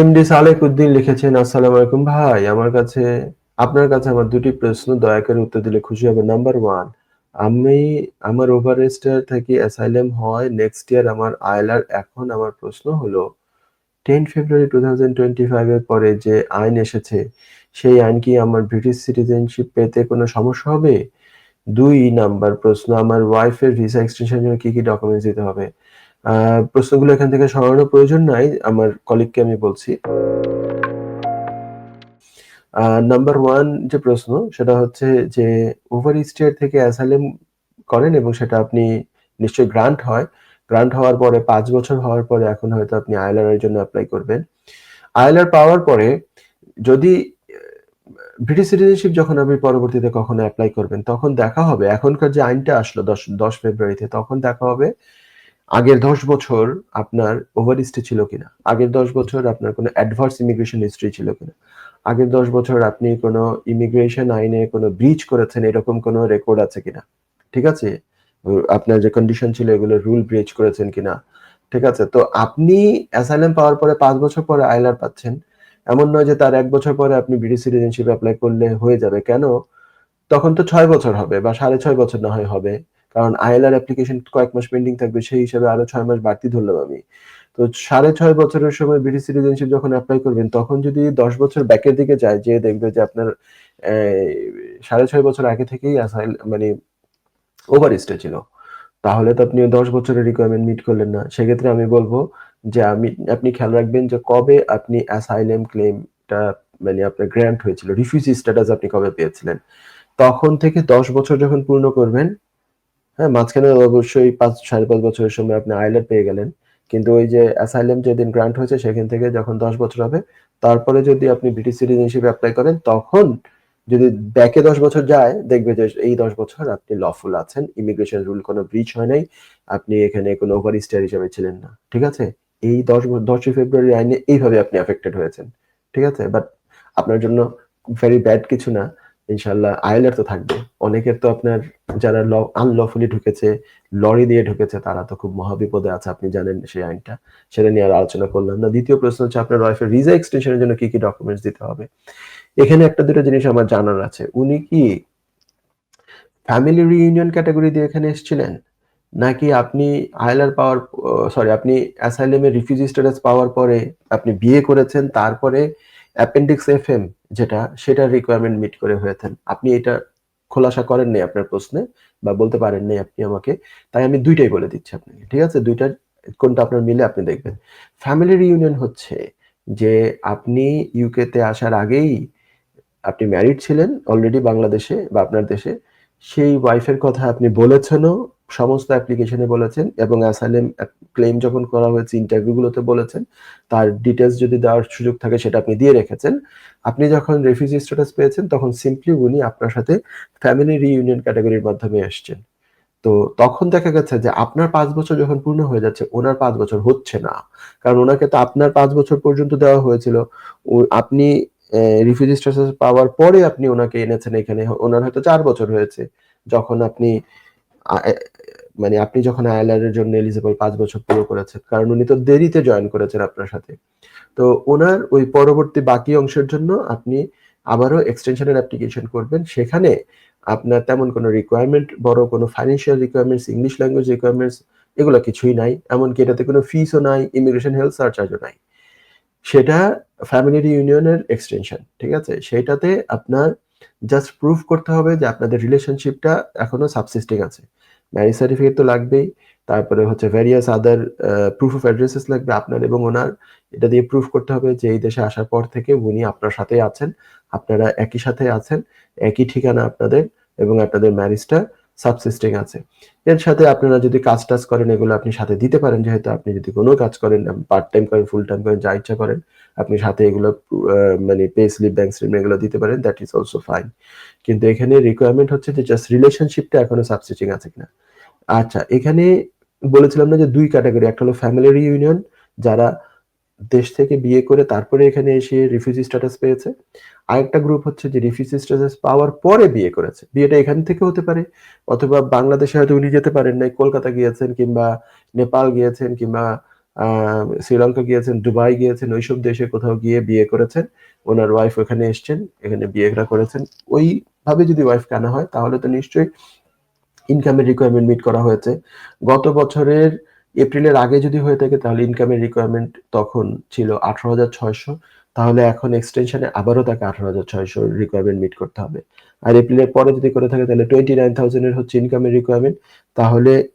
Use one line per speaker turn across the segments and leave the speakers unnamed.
MD সালেক উদ্দিন লিখেছেন, আসসালামু আলাইকুম ভাই, আমার কাছে, আপনার কাছে আমার দুটি প্রশ্ন, দয়া করে উত্তর দিলে খুশি হবে নাম্বার ওয়ান আমি, আমার ওভারেস্টার থেকে অ্যাসাইলেম হয় নেক্সট ইয়ার আমার আইলার এখন আমার প্রশ্ন হলো, ten February two thousand twenty ফাইভের পরে যে আইন এসেছে, সেই আইন কি আমার ব্রিটিশ সিটিজেনশিপ পেতে কোনো সমস্যা হবে? দুই নাম্বার প্রশ্ন, আমার ওয়াইফের ভিসা এক্সটেনশনের জন্য কি কি ডকুমেন্টস দিতে হবে? প্রশ্নগুলো এখান থেকে সরানোর প্রয়োজন নাই, আমার কলিগকে আমি বলছি। নাম্বার ওয়ান যে প্রশ্ন, সেটা হচ্ছে যে ওভার স্টেট থেকে অ্যাসাইলাম করেন এবং সেটা আপনি নিশ্চয়ই গ্রান্ট হয়। গ্রান্ট হওয়ার পরে, পাঁচ বছর হওয়ার পরে এখন হয়তো আপনি আইলার এর জন্য অ্যাপ্লাই করবেন। আইলার পাওয়ার পরে যদি ব্রিটিশ সিটিজেনশিপ যখন আপনি পরবর্তীতে কখনো অ্যাপ্লাই করবেন, তখন দেখা হবে, এখনকার যে আইনটা আসলো দশ দশ ফেব্রুয়ারিতে তখন দেখা হবে আগের দশ বছর আপনার ওভার স্টে ছিল কিনা? আগের দশ বছর আপনার কোনো অ্যাডভার্স ইমিগ্রেশন হিস্ট্রি ছিল কিনা? আগের দশ বছর আপনি কোনো ইমিগ্রেশন আইনে কোনো ব্রিচ করেছেন, এরকম কোনো রেকর্ড আছে কিনা? ঠিক আছে? আপনার যে কন্ডিশন ছিল এগুলো রুল ব্রিচ করেছেন কিনা? ঠিক আছে? তো আপনি অ্যাসাইলাম পাওয়ার পরে পাঁচ বছর পরে আইলার পাচ্ছেন। এমন নয় যে তার এক বছর পরে আপনি ব্রিটিশ সিটিজেনশিপ অ্যাপ্লাই করলে হয়ে যাবে। কেন? তখন তো ছয় বছর হবে বা সাড়ে ছয় বছর না হয় হবে। কারণ আইএলআর অ্যাপ্লিকেশন কয়েক মাস পেন্ডিং থাকবে, সেই হিসাবে আরও ছয় মাস বাড়তি ধরলাম আমি। তো সাড়ে ছয় বছরের সময় ব্রিটিশ সিটিজেনশিপ যখন অ্যাপ্লাই করবেন, তখন যদি দশ বছর ব্যাকের দিকে যায় যে দেখবে যে আপনার সাড়ে ছয় বছর আগে থেকেই অ্যাসাইল মানে ওভার স্টে ছিল। তাহলে তো আপনি দশ বছরের রিকোয়ারমেন্ট মিট করলেন না। সেক্ষেত্রে আমি বলব যে আমি, আপনি খেয়াল রাখবেন যে কবে আপনি অ্যাসাইলেম ক্লেমটা মানে আপনার গ্র্যান্ট হয়েছিল রিফিউজি স্ট্যাটাস আপনি কবে পেয়েছিলেন। তখন থেকে দশ বছর যখন পূর্ণ করবেন হ্যাঁ মাঝখানে অবশ্যই পাঁচ, সাড়ে পাঁচ বছরের সময় আপনি আইলার পেয়ে গেলেন। কিন্তু ওই যে অ্যাসাইলাম যেদিন গ্রান্ট হয়েছে, সেখান থেকে যখন দশ বছর হবে, তারপরে যদি আপনি ব্রিটিশ সিটিজেনশিপ অ্যাপ্লাই করেন, তখন যদি ব্যাকে দশ বছর যায়, দেখবে যে এই দশ বছর আপনি লফুল আছেন ইমিগ্রেশন রুল কোনো ব্রিচ হয় নাই, আপনি এখানে কোনো ওভার স্টার হিসাবে ছিলেন না, ঠিক আছে? এই দশ দশই ফেব্রুয়ারি আইনে এইভাবে আপনি অ্যাফেক্টেড হয়েছেন, ঠিক আছে? বাট আপনার জন্য ভেরি ব্যাড কিছু না। ইনশাল্লাহ আইলার তো থাকবে। অনেকের তো আপনার যারা আনলফুলি ঢুকেছে, লরি দিয়ে ঢুকেছে, তারা তো খুব মহাবিপদে আছে, আপনি জানেন সেই আইনটা। সেটা নিয়ে আর আলোচনা করলাম না। দ্বিতীয় প্রশ্ন হচ্ছে আপনার ওয়াইফের ভিসা এক্সটেনশনের জন্য কি কি ডকুমেন্টস দিতে হবে? এখানে একটা দুটো জিনিস আমার জানার আছে। উনি কি ফ্যামিলি রিইউনিয়ন ক্যাটাগরি দিয়ে এখানে এসেছিলেন? নাকি আপনি আইলার পাওয়ার সরি আপনি অ্যাসাইলেমের রিফিউজি স্ট্যাটাস পাওয়ার পরে আপনি বিয়ে করেছেন, তারপরে অ্যাপেন্ডিক্স এফ এম যেটা সেটার রিকোয়ারমেন্ট মিট করে হয়েছেন। আপনি এটা খোলাসা করেন নাই আপনার প্রশ্নে বা বলতে পারেন নাই আপনি আমাকে, তাই আমি দুইটাই বলে দিচ্ছি আপনাকে, ঠিক আছে? দুইটার কোনটা আপনার মিলে আপনি দেখবেন। ফ্যামিলি রিউনিয়ন হচ্ছে যে আপনি ইউকেতে আসার আগেই আপনি ম্যারিড ছিলেন অলরেডি বাংলাদেশে বা আপনার দেশে সেই ওয়াইফের কথা আপনি বলেছেনও, সমস্ত অ্যাপ্লিকেশনে বলেছেন এবং অ্যাসাইলেম ক্লেম যখন করা হয়েছে ইন্টারভিউগুলোতে বলেছেন, তার ডিটেলস যদি দেওয়ার সুযোগ থাকে সেটা আপনি দিয়ে রেখেছেন। আপনি যখন রেফিউজি স্ট্যাটাস পেয়েছেন, তখন সিম্পলি উনি আপনার সাথে ফ্যামিলি রিইউনিয়ন ক্যাটাগরির মাধ্যমে এসছেন। তো তখন দেখা গেছে যে আপনার পাঁচ বছর যখন পূর্ণ হয়ে যাচ্ছে, ওনার পাঁচ বছর হচ্ছে না। কারণ ওনাকে তো আপনার পাঁচ বছর পর্যন্ত দেওয়া হয়েছিল। আপনি রিফিউজি স্ট্যাটাস পাওয়ার পরে আপনি ওনাকে এনেছেন এখানে। ওনার হয়তো চার বছর হয়েছে। যখন আপনি মানে আপনি যখন আইএলআর জন্য এলিজিবল পাঁচ বছর পুরো করেছেন। কারণ উনি তো দেরিতে জয়েন করেছেন আপনার সাথে। তো ওনার ওই পরবর্তী বাকি অংশের জন্য আপনি আবারও এক্সটেনশনের অ্যাপ্লিকেশন করবেন। সেখানে আপনার তেমন কোনো রিকোয়ারমেন্ট বড় কোনো financial requirements English language requirements এগুলো কিছুই নাই। এমনকি এটাতে কোনো ফিসও নাই ইমিগ্রেশন হেলথ সার্চার্জও নাই। সেটা ফ্যামিলি ইউনিয়নের এক্সটেনশন ঠিক আছে? সেটাতে আপনার জাস্ট প্রুফ করতে হবে যে আপনাদের রিলেশনশিপটা এখনও সাবসিস্টিং আছে। ম্যারেজ সার্টিফিকেট তো লাগবেই, তারপরে হচ্ছে various other proof of addresses লাগবে আপনার এবং ওনার। এটা দিয়ে প্রুফ করতে হবে যে এই দেশে আসার পর থেকে উনি আপনার সাথেই আছেন, আপনারা একই সাথে আছেন, একই ঠিকানা আপনাদের এবং আপনাদের ম্যারেজটা সাবসিস্টিং আছে। এর সাথে আপনারা যদি কাজ টাজ করেন, এগুলো আপনি সাথে দিতে পারেন, যেহেতু আপনি যদি কোনো কাজ করেন পার্ট টাইম করেন ফুল টাইম করেন, যা ইচ্ছা করেন, আপনি সাথে এগুলো মানে পে স্লিপ ব্যাংক স্লিপ এগুলো দিতে পারেন দ্যাট ইজ অলসো ফাইন কিন্তু এখানে রিকোয়ারমেন্ট হচ্ছে যে জাস্ট রিলেশনশিপটা এখনও সাবস্টিচিং আছে কিনা। আচ্ছা এখানে বলেছিলাম না যে দুই ক্যাটাগরি একটা হলো ফ্যামিলি ইউনিয়ন যারা দেশ থেকে বিয়ে করে তারপরে এখানে এসে রিফিউজি স্ট্যাটাস পেয়েছে আরেকটা গ্রুপ হচ্ছে যে রিফিউজি স্ট্যাটাস পাওয়ার পরে বিয়ে করেছে। বিয়েটা এখান থেকে হতে পারে, অথবা বাংলাদেশে হয়তো উনি যেতে পারেন নাই, কলকাতা গিয়েছেন কিংবা নেপাল গিয়েছেন কিংবা শ্রীলঙ্কা গিয়েছেন, দুবাই গিয়েছেন, ওইসব দেশে কোথাও গিয়ে বিয়ে করেছেন। ওনার ওয়াইফ ওখানে এসছেন, এখানে বিয়েটা করেছেন। ওইভাবে যদি ওয়াইফ কেনা হয়, তাহলে তো নিশ্চয়ই ইনকামের রিকোয়ারমেন্ট মিট করা হয়েছে। গত বছরের এপ্রিলের আগে যদি হয়ে থাকে, তাহলে ইনকামের রিকোয়ারমেন্ট তখন ছিল আঠারো হাজার ছয়শো। তাহলে এখন এক্সটেনশনে আবারও তাকে আঠারো হাজার ছয়শো রিকোয়ারমেন্ট মিট করতে হবে। আর এপ্রিলের পরে যদি করে থাকে, তাহলে টোয়েন্টি নাইন থাউজেন্ডের হচ্ছে ইনকামের রিকোয়ারমেন্ট তাহলে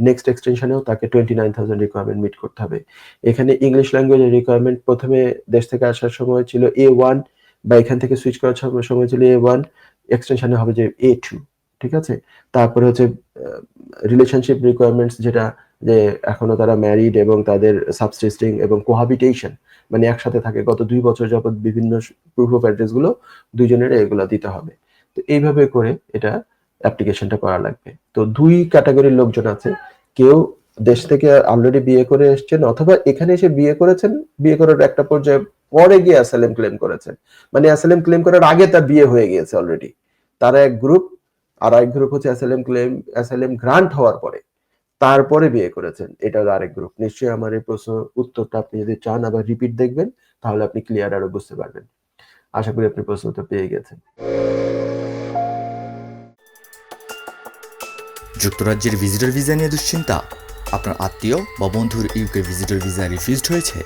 নেক্সট এক্সটেনশনেও তাকে twenty nine thousand requirement meet করতে হবে। এখানে ইংলিশ ল্যাঙ্গুয়েজের রিকোয়ারমেন্ট প্রথমে দেশ থেকে আসার সময় ছিল এ ওয়ান বা এখান থেকে সুইচ করার সময়- ছিল এ ওয়ান এক্সটেনশনে হবে যে এ টু ঠিক আছে? তারপরে হচ্ছে রিলেশনশিপ রিকোয়ারমেন্টস যেটা যে এখনও তারা ম্যারিড এবং তাদের সাবসিস্টিং এবং কোহাবিটেশন মানে একসাথে থাকে। গত দুই বছর যাবত বিভিন্ন প্রুফ অফ অ্যাড্রেসগুলো দুইজনের এগুলো দিতে হবে। তো এইভাবে করে এটা অ্যাপ্লিকেশনটা করা লাগবে। তো দুই ক্যাটাগরির লোকজন আছে। কেউ দেশ থেকে অলরেডি বিয়ে করে এসেছেন অথবা এখানে এসে বিয়ে করেছেন, বিয়ে করার একটা পর্যায়ে পরে গিয়ে অ্যাসাইলেম ক্লেম করেছেন। মানে অ্যাসাইলেম ক্লেম করার আগে তার বিয়ে হয়ে গিয়েছে অলরেডি তারা এক গ্রুপ আর এক গ্রুপ হচ্ছে অ্যাসাইলেম ক্লেম অ্যাসাইলেম গ্রান্ট হওয়ার পরে। তারপরে বিয়ে করেছেন। এটা আরেক গ্রুপ নিশ্চয়ই আমার এই প্রশ্ন উত্তরটা আপনি যদি চান আবার রিপিট দেখবেন, তাহলে আপনি ক্লিয়ার আরও বুঝতে পারবেন। আশা করি আপনি প্রশ্ন উত্তর পেয়ে গেছেন।
যুক্তরাজ্যের ভিজিটর ভিসা নিয়ে দুশ্চিন্তা? আপনার আত্মীয় বা বন্ধুর ইউকে ভিজিটর ভিসা রিফিউজড হয়েছে?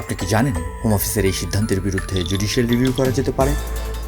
আপনি কি জানেন হোম অফিসের এই সিদ্ধান্তের বিরুদ্ধে জুডিশিয়াল রিভিউ করা যেতে পারে?